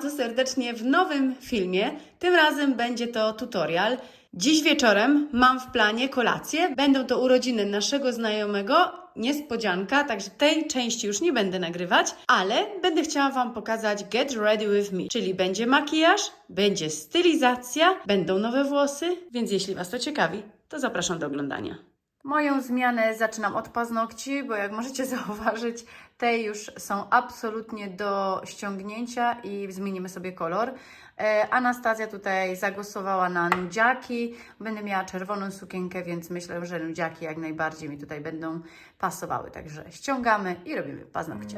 bardzo serdecznie w nowym filmie. Tym razem będzie to tutorial. Dziś wieczorem mam w planie kolację. Będą to urodziny naszego znajomego. Niespodzianka, także tej części już nie będę nagrywać, ale będę chciała Wam pokazać Get Ready With Me, czyli będzie makijaż, będzie stylizacja, będą nowe włosy, więc jeśli Was to ciekawi, to zapraszam do oglądania. Moją zmianę zaczynam od paznokci, bo jak możecie zauważyć, te już są absolutnie do ściągnięcia i zmienimy sobie kolor. E, Anastazja tutaj zagłosowała na nudziaki. Będę miała czerwoną sukienkę, więc myślę, że nudziaki jak najbardziej mi tutaj będą pasowały. Także ściągamy i robimy paznokcie.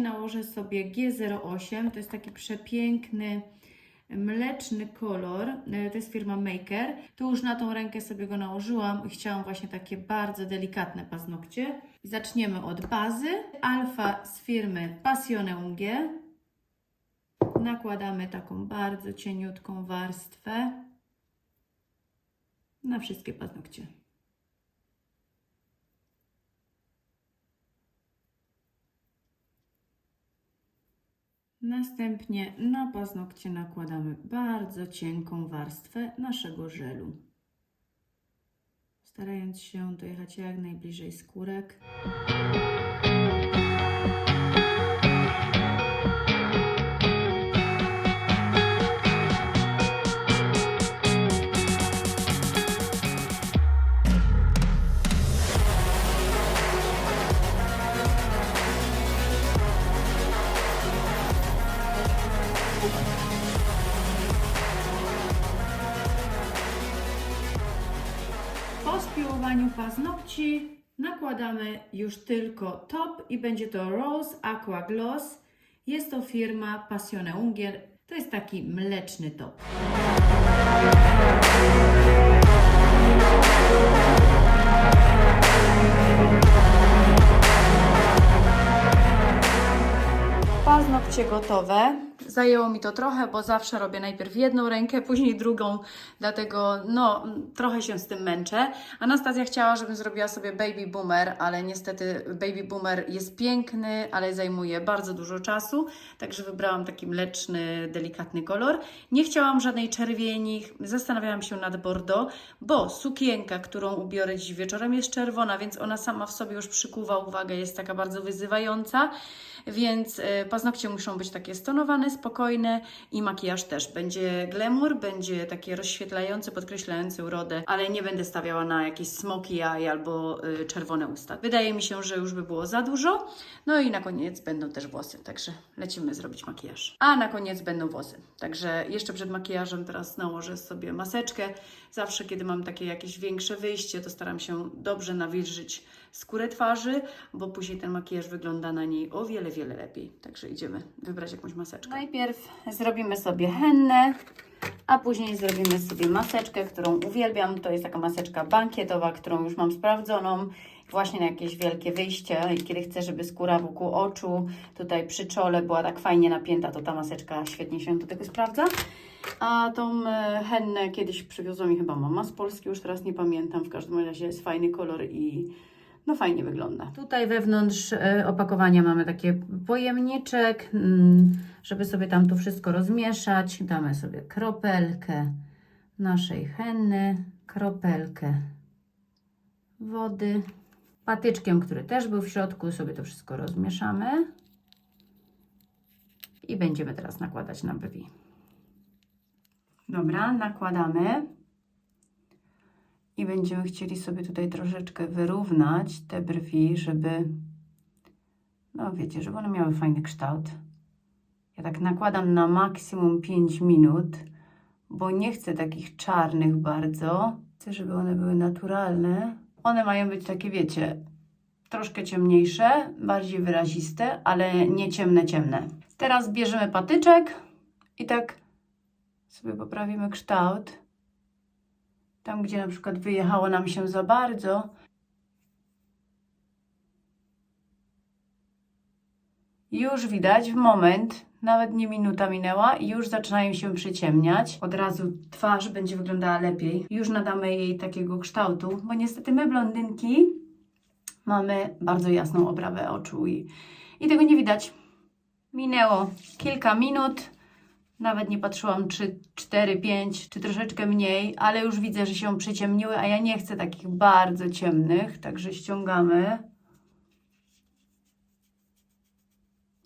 Nałożę sobie G08. To jest taki przepiękny mleczny kolor. E, To jest firma Maker. Tu już na tą rękę sobie go nałożyłam i chciałam właśnie takie bardzo delikatne paznokcie. Zaczniemy od bazy. Alfa z firmy Passione Ungie. Nakładamy taką bardzo cieniutką warstwę na wszystkie paznokcie. Następnie na paznokcie nakładamy bardzo cienką warstwę naszego żelu. Starając się dojechać jak najbliżej skórek. Po spiłowaniu paznokci nakładamy już tylko top i będzie to Rose Aqua Gloss. Jest to firma Passione Ungier. To jest taki mleczny top. Paznokcie gotowe. Zajęło mi to trochę, bo zawsze robię najpierw jedną rękę, później drugą, dlatego no trochę się z tym męczę. Anastazja chciała, żebym zrobiła sobie baby boomer, ale niestety baby boomer jest piękny, ale zajmuje bardzo dużo czasu, także wybrałam taki mleczny, delikatny kolor. Nie chciałam żadnej czerwieni, zastanawiałam się nad bordeaux, bo sukienka, którą ubiorę dziś wieczorem jest czerwona, więc ona sama w sobie już przykuwa uwagę, jest taka bardzo wyzywająca. Więc y, paznokcie muszą być takie stonowane, spokojne i makijaż też. Będzie glamour, będzie takie rozświetlające, podkreślające urodę, ale nie będę stawiała na jakieś smoky eye albo y, czerwone usta. Wydaje mi się, że już by było za dużo. No i na koniec będą też włosy, także lecimy zrobić makijaż. A na koniec będą włosy. Także jeszcze przed makijażem teraz nałożę sobie maseczkę. Zawsze, kiedy mam takie jakieś większe wyjście, to staram się dobrze nawilżyć skórę twarzy, bo później ten makijaż wygląda na niej o wiele, wiele lepiej. Także idziemy wybrać jakąś maseczkę. Najpierw zrobimy sobie hennę, a później zrobimy sobie maseczkę, którą uwielbiam. To jest taka maseczka bankietowa, którą już mam sprawdzoną właśnie na jakieś wielkie wyjście i kiedy chcę, żeby skóra wokół oczu, tutaj przy czole była tak fajnie napięta, to ta maseczka świetnie się do tego sprawdza. A tą e, hennę kiedyś przywiozła mi chyba mama z Polski, już teraz nie pamiętam. W każdym razie jest fajny kolor i no fajnie wygląda. Tutaj wewnątrz e, opakowania mamy takie pojemniczek, mm, żeby sobie tam to wszystko rozmieszać. Damy sobie kropelkę naszej henny, kropelkę wody, patyczkiem, który też był w środku, sobie to wszystko rozmieszamy. I będziemy teraz nakładać na brwi. Dobra, nakładamy. I będziemy chcieli sobie tutaj troszeczkę wyrównać te brwi, żeby, no wiecie, żeby one miały fajny kształt. Ja tak nakładam na maksimum 5 minut, bo nie chcę takich czarnych bardzo. Chcę, żeby one były naturalne. One mają być takie, wiecie, troszkę ciemniejsze, bardziej wyraziste, ale nie ciemne, ciemne. Teraz bierzemy patyczek i tak sobie poprawimy kształt. Tam, gdzie na przykład wyjechało nam się za bardzo, Już widać w moment, nawet nie minuta minęła i już zaczynają się przyciemniać. Od razu twarz będzie wyglądała lepiej. Już nadamy jej takiego kształtu, bo niestety my blondynki mamy bardzo jasną obrawę oczu i, i tego nie widać. Minęło kilka minut, nawet nie patrzyłam czy 4, 5 czy troszeczkę mniej, ale już widzę, że się przyciemniły, a ja nie chcę takich bardzo ciemnych, także ściągamy.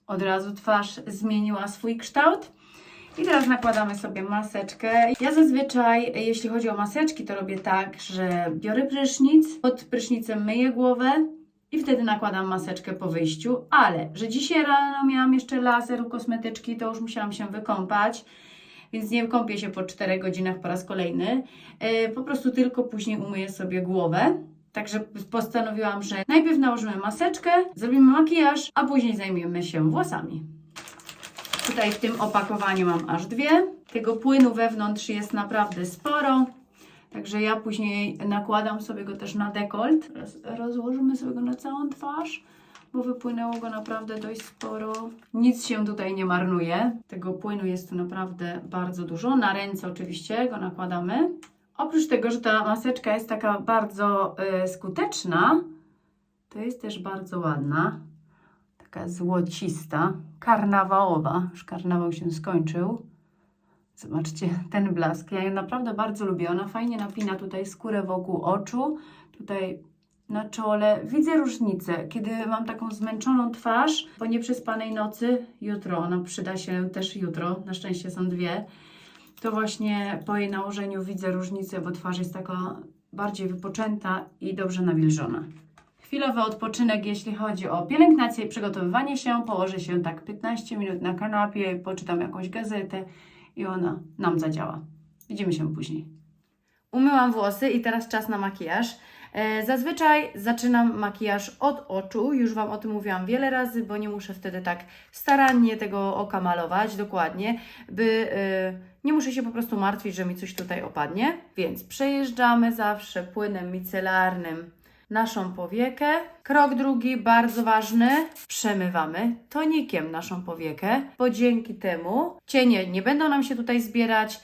Od razu twarz zmieniła swój kształt. I teraz nakładamy sobie maseczkę. Ja zazwyczaj, jeśli chodzi o maseczki, to robię tak, że biorę prysznic, pod prysznicem myję głowę i wtedy nakładam maseczkę po wyjściu. Ale, że dzisiaj rano miałam jeszcze laser u kosmetyczki, to już musiałam się wykąpać, więc nie kąpię się po 4 godzinach po raz kolejny. Yy, po prostu tylko później umyję sobie głowę. Także postanowiłam, że najpierw nałożymy maseczkę, zrobimy makijaż, a później zajmiemy się włosami. Tutaj w tym opakowaniu mam aż dwie. Tego płynu wewnątrz jest naprawdę sporo. Także ja później nakładam sobie go też na dekolt. Roz, rozłożymy sobie go na całą twarz, bo wypłynęło go naprawdę dość sporo. Nic się tutaj nie marnuje. Tego płynu jest tu naprawdę bardzo dużo. Na ręce oczywiście go nakładamy. Oprócz tego, że ta maseczka jest taka bardzo y, skuteczna, to jest też bardzo ładna. Taka złocista, karnawałowa. Już karnawał się skończył. Zobaczcie ten blask. Ja ją naprawdę bardzo lubię. Ona fajnie napina tutaj skórę wokół oczu, tutaj na czole. Widzę różnicę, kiedy mam taką zmęczoną twarz po nieprzespanej nocy. Jutro, ona przyda się też jutro. Na szczęście są dwie to właśnie po jej nałożeniu widzę różnicę, bo twarz jest taka bardziej wypoczęta i dobrze nawilżona. Chwilowy odpoczynek, jeśli chodzi o pielęgnację i przygotowywanie się. Położę się tak 15 minut na kanapie, poczytam jakąś gazetę i ona nam zadziała. Widzimy się później. Umyłam włosy i teraz czas na makijaż. E, Zazwyczaj zaczynam makijaż od oczu, już Wam o tym mówiłam wiele razy, bo nie muszę wtedy tak starannie tego oka malować dokładnie, by e, nie muszę się po prostu martwić, że mi coś tutaj opadnie. Więc przejeżdżamy zawsze płynem micelarnym naszą powiekę. Krok drugi, bardzo ważny, przemywamy tonikiem naszą powiekę, bo dzięki temu cienie nie będą nam się tutaj zbierać,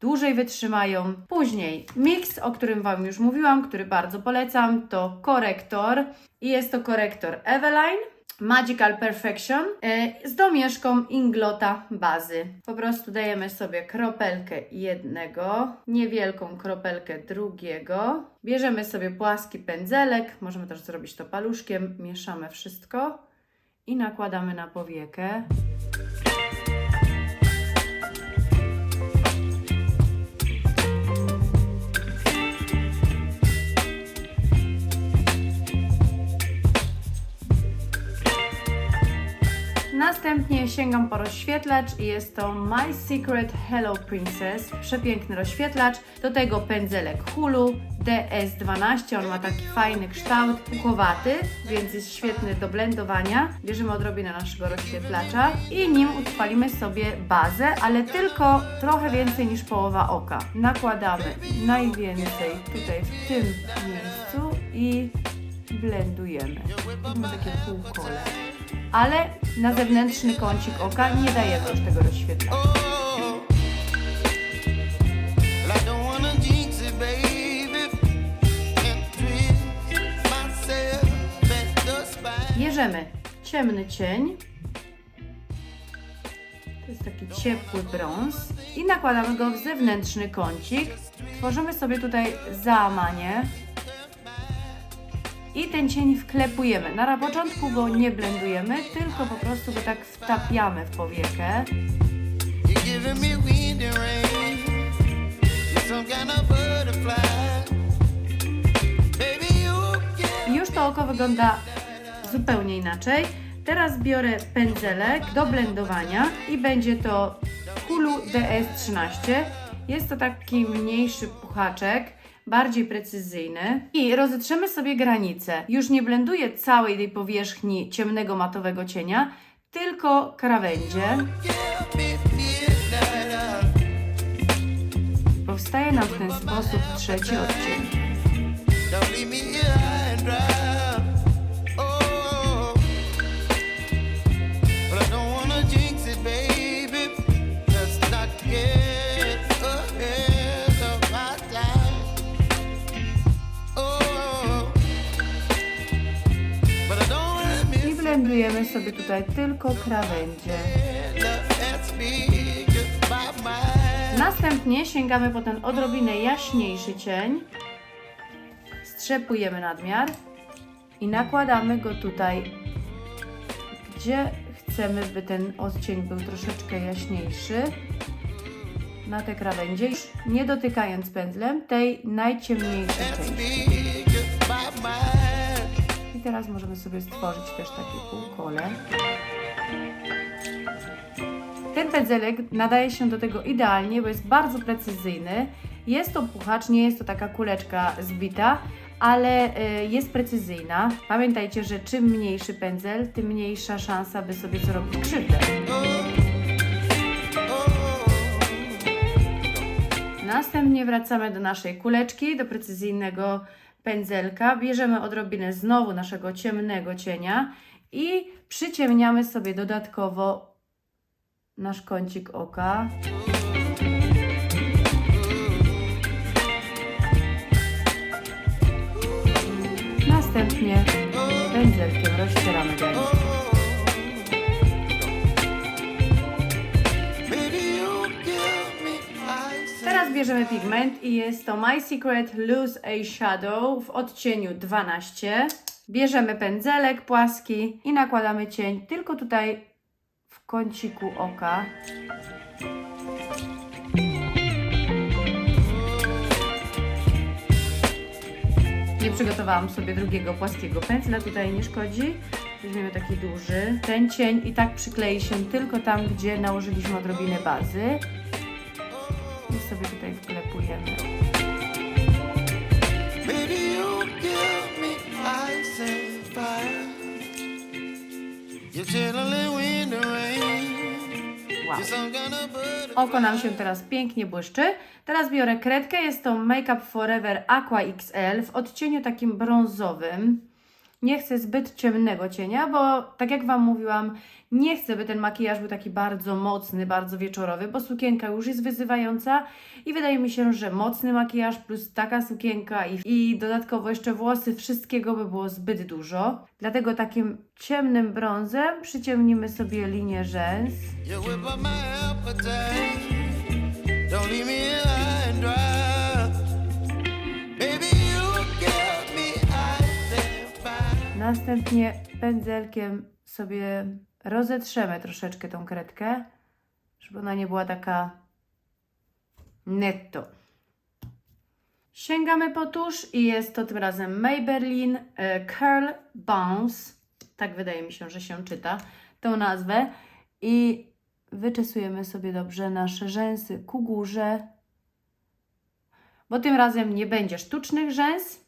dłużej wytrzymają. Później miks, o którym Wam już mówiłam, który bardzo polecam, to korektor i jest to korektor Eveline. Magical Perfection e, z domieszką Inglota bazy. Po prostu dajemy sobie kropelkę jednego, niewielką kropelkę drugiego. Bierzemy sobie płaski pędzelek, możemy też zrobić to paluszkiem, mieszamy wszystko i nakładamy na powiekę. Następnie sięgam po rozświetlacz i jest to My Secret Hello Princess. Przepiękny rozświetlacz. Do tego pędzelek Hulu DS12. On ma taki fajny kształt, puchowaty, więc jest świetny do blendowania. Bierzemy odrobinę naszego rozświetlacza i nim utrwalimy sobie bazę, ale tylko trochę więcej niż połowa oka. Nakładamy najwięcej tutaj w tym miejscu i blendujemy. Robimy takie półkole ale na zewnętrzny kącik oka nie dajemy już tego rozświetlenia. Bierzemy ciemny cień, to jest taki ciepły brąz. I nakładamy go w zewnętrzny kącik. Tworzymy sobie tutaj załamanie i ten cień wklepujemy. Na początku go nie blendujemy, tylko po prostu go tak wtapiamy w powiekę. I już to oko wygląda zupełnie inaczej. Teraz biorę pędzelek do blendowania i będzie to Hulu DS13. Jest to taki mniejszy puchaczek, bardziej precyzyjny. I rozetrzemy sobie granice. Już nie blenduję całej tej powierzchni ciemnego matowego cienia, tylko krawędzie. Powstaje nam w ten sposób trzeci odcień. Blendujemy sobie tutaj tylko krawędzie. Następnie sięgamy po ten odrobinę jaśniejszy cień. Strzepujemy nadmiar i nakładamy go tutaj, gdzie chcemy, by ten odcień był troszeczkę jaśniejszy. Na te krawędzie, nie dotykając pędzlem tej najciemniejszej części. Teraz możemy sobie stworzyć też takie półkole. Ten pędzelek nadaje się do tego idealnie, bo jest bardzo precyzyjny. Jest to puchacz, nie jest to taka kuleczka zbita, ale y, jest precyzyjna. Pamiętajcie, że czym mniejszy pędzel, tym mniejsza szansa, by sobie zrobić krzywdę. Następnie wracamy do naszej kuleczki, do precyzyjnego pędzelka. Bierzemy odrobinę znowu naszego ciemnego cienia i przyciemniamy sobie dodatkowo nasz kącik oka. Następnie pędzelkiem rozcieramy gębę. Bierzemy pigment i jest to My Secret Loose Eyeshadow w odcieniu 12. Bierzemy pędzelek płaski i nakładamy cień tylko tutaj w kąciku oka. Nie przygotowałam sobie drugiego płaskiego pędzla, tutaj nie szkodzi. Weźmiemy taki duży. Ten cień i tak przyklei się tylko tam, gdzie nałożyliśmy odrobinę bazy. I sobie tutaj wklepujemy. Wow. Oko nam się teraz pięknie błyszczy. Teraz biorę kredkę, jest to Make Up Forever Aqua XL w odcieniu takim brązowym. Nie chcę zbyt ciemnego cienia, bo tak jak Wam mówiłam, nie chcę, by ten makijaż był taki bardzo mocny, bardzo wieczorowy, bo sukienka już jest wyzywająca i wydaje mi się, że mocny makijaż plus taka sukienka i, i dodatkowo jeszcze włosy, wszystkiego by było zbyt dużo. Dlatego takim ciemnym brązem przyciemnimy sobie linię rzęs. Następnie pędzelkiem sobie rozetrzemy troszeczkę tą kredkę, żeby ona nie była taka netto. Sięgamy po tusz i jest to tym razem Maybelline e, Curl Bounce. Tak wydaje mi się, że się czyta tą nazwę. I wyczesujemy sobie dobrze nasze rzęsy ku górze, bo tym razem nie będzie sztucznych rzęs,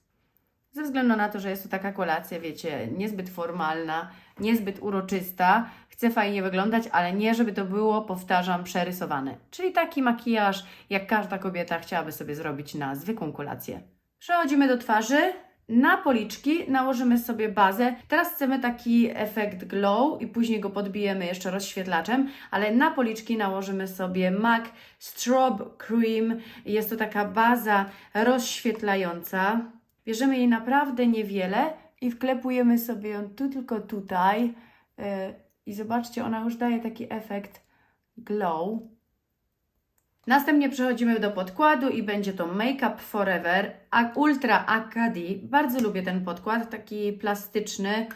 ze względu na to, że jest to taka kolacja, wiecie, niezbyt formalna, niezbyt uroczysta. Chcę fajnie wyglądać, ale nie, żeby to było, powtarzam, przerysowane. Czyli taki makijaż, jak każda kobieta chciałaby sobie zrobić na zwykłą kolację. Przechodzimy do twarzy. Na policzki nałożymy sobie bazę. Teraz chcemy taki efekt glow i później go podbijemy jeszcze rozświetlaczem, ale na policzki nałożymy sobie MAC Strobe Cream. Jest to taka baza rozświetlająca. Bierzemy jej naprawdę niewiele i wklepujemy sobie ją tu tylko tutaj. Yy, I zobaczcie, ona już daje taki efekt glow. Następnie przechodzimy do podkładu i będzie to Make Up Forever Ultra Acadie. Bardzo lubię ten podkład, taki plastyczny.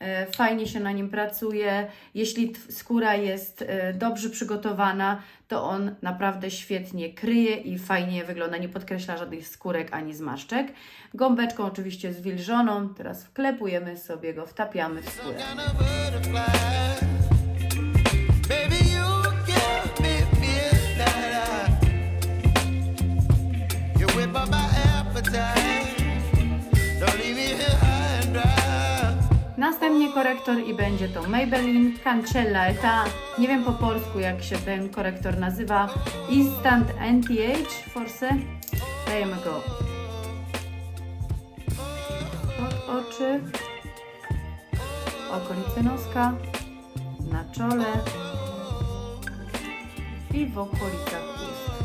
E, fajnie się na nim pracuje. Jeśli skóra jest e, dobrze przygotowana, to on naprawdę świetnie kryje i fajnie wygląda, nie podkreśla żadnych skórek ani zmarszczek. Gąbeczką oczywiście zwilżoną, teraz wklepujemy sobie go, wtapiamy w skórę. Korektor i będzie to Maybelline Cancella Eta. Nie wiem po polsku jak się ten korektor nazywa. Instant Anti-Age Force. Dajemy go pod oczy, okolice noska, na czole i w okolicach ust.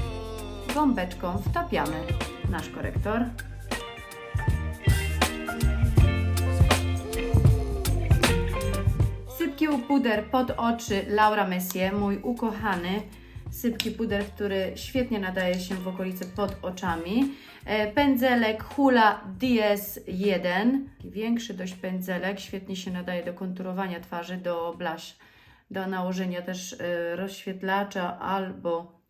Gąbeczką wtapiamy nasz korektor. Sypki puder pod oczy Laura Messier, mój ukochany sypki puder, który świetnie nadaje się w okolicy pod oczami. E, Pędzelek Hula DS1, taki większy dość pędzelek, świetnie się nadaje do konturowania twarzy, do blush, do nałożenia też e, rozświetlacza albo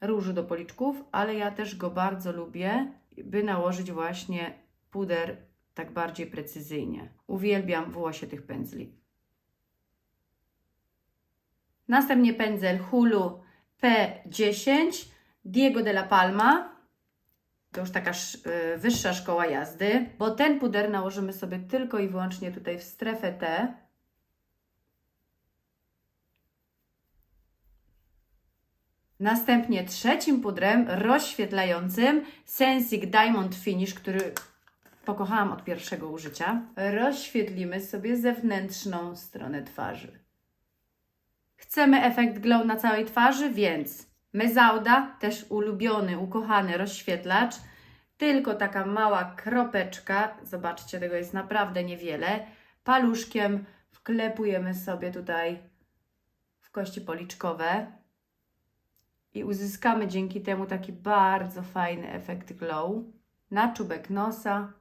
różu do policzków, ale ja też go bardzo lubię, by nałożyć właśnie puder tak bardziej precyzyjnie. Uwielbiam włosie tych pędzli. Następnie pędzel Hulu P10 Diego de la Palma. To już taka y, wyższa szkoła jazdy, bo ten puder nałożymy sobie tylko i wyłącznie tutaj w strefę T. Następnie trzecim pudrem rozświetlającym Sensic Diamond Finish, który pokochałam od pierwszego użycia. Rozświetlimy sobie zewnętrzną stronę twarzy. Chcemy efekt glow na całej twarzy, więc Mezauda, też ulubiony, ukochany rozświetlacz, tylko taka mała kropeczka, zobaczcie, tego jest naprawdę niewiele. Paluszkiem wklepujemy sobie tutaj w kości policzkowe i uzyskamy dzięki temu taki bardzo fajny efekt glow na czubek nosa.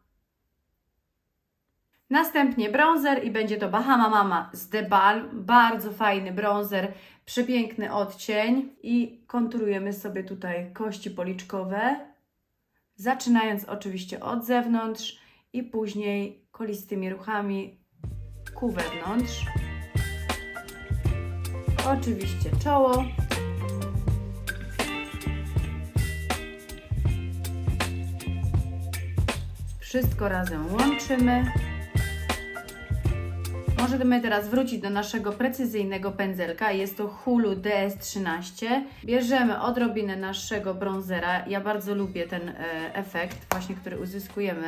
Następnie bronzer i będzie to Bahama Mama z The Balm. Bardzo fajny bronzer, przepiękny odcień i konturujemy sobie tutaj kości policzkowe, zaczynając oczywiście od zewnątrz i później kolistymi ruchami ku wewnątrz. Oczywiście czoło. Wszystko razem łączymy. Możemy teraz wrócić do naszego precyzyjnego pędzelka. Jest to Hulu DS13. Bierzemy odrobinę naszego bronzera. Ja bardzo lubię ten e, efekt, właśnie który uzyskujemy.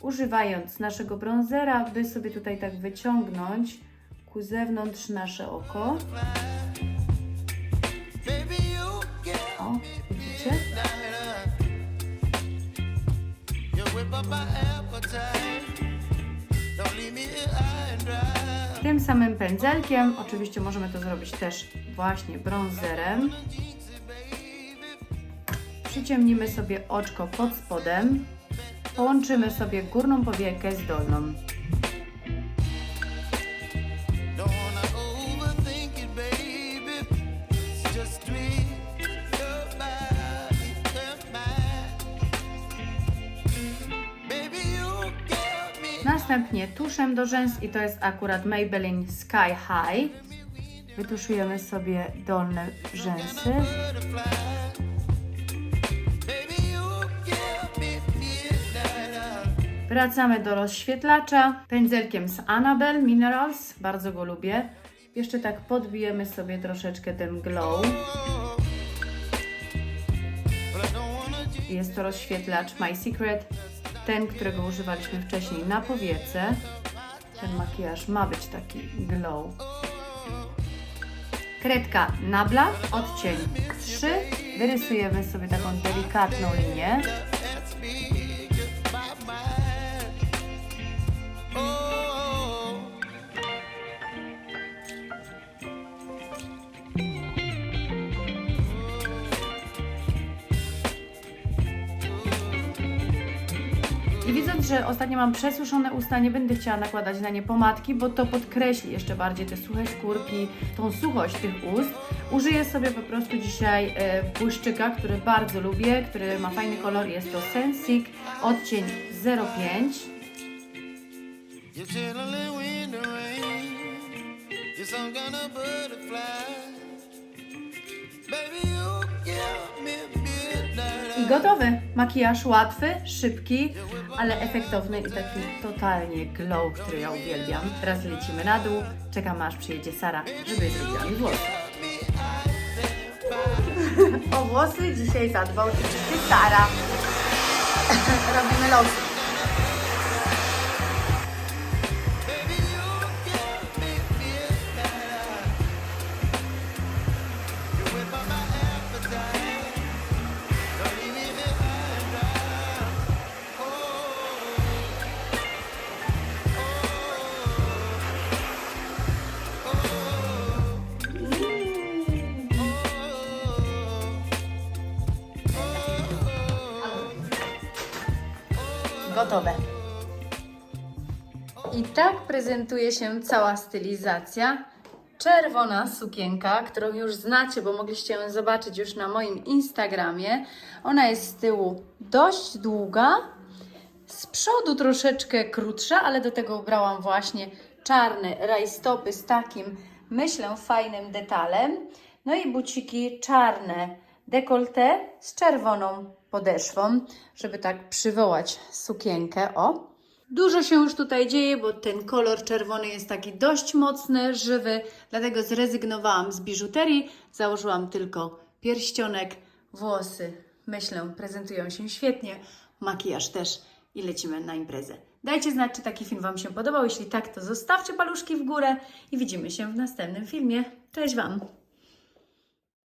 Używając naszego bronzera, by sobie tutaj tak wyciągnąć ku zewnątrz nasze oko. O, widzicie? Samym pędzelkiem, oczywiście możemy to zrobić też właśnie bronzerem. Przyciemnimy sobie oczko pod spodem. Połączymy sobie górną powiekę z dolną. Następnie tuszem do rzęs i to jest akurat Maybelline Sky High. Wytuszujemy sobie dolne rzęsy. Wracamy do rozświetlacza pędzelkiem z Annabelle Minerals. Bardzo go lubię. Jeszcze tak podbijemy sobie troszeczkę ten glow. Jest to rozświetlacz My Secret, ten, którego używaliśmy wcześniej na powiece. Ten makijaż ma być taki glow. Kredka Nabla, odcień 3. Wyrysujemy sobie taką delikatną linię. Ostatnio mam przesuszone usta, nie będę chciała nakładać na nie pomadki, bo to podkreśli jeszcze bardziej te suche skórki, tą suchość tych ust. Użyję sobie po prostu dzisiaj e, błyszczyka, który bardzo lubię, który ma fajny kolor. Jest to Sensic, odcień 05. You're chilling in the rain. You're some kind of butterfly. Gotowy. Makijaż łatwy, szybki, ale efektowny i taki totalnie glow, który ja uwielbiam. Teraz lecimy na dół. Czekam aż przyjedzie Sara, żeby zrobiła mi włosy. O włosy dzisiaj zadbał oczywiście Sara. Robimy losy. Prezentuje się cała stylizacja. Czerwona sukienka, którą już znacie, bo mogliście ją zobaczyć już na moim Instagramie. Ona jest z tyłu dość długa, z przodu troszeczkę krótsza, ale do tego ubrałam właśnie czarne rajstopy z takim, myślę, fajnym detalem. No i buciki czarne, dekolte z czerwoną podeszwą, żeby tak przywołać sukienkę. O! Dużo się już tutaj dzieje, bo ten kolor czerwony jest taki dość mocny, żywy, dlatego zrezygnowałam z biżuterii, założyłam tylko pierścionek, włosy, myślę, prezentują się świetnie, makijaż też i lecimy na imprezę. Dajcie znać, czy taki film Wam się podobał. Jeśli tak, to zostawcie paluszki w górę i widzimy się w następnym filmie. Cześć Wam!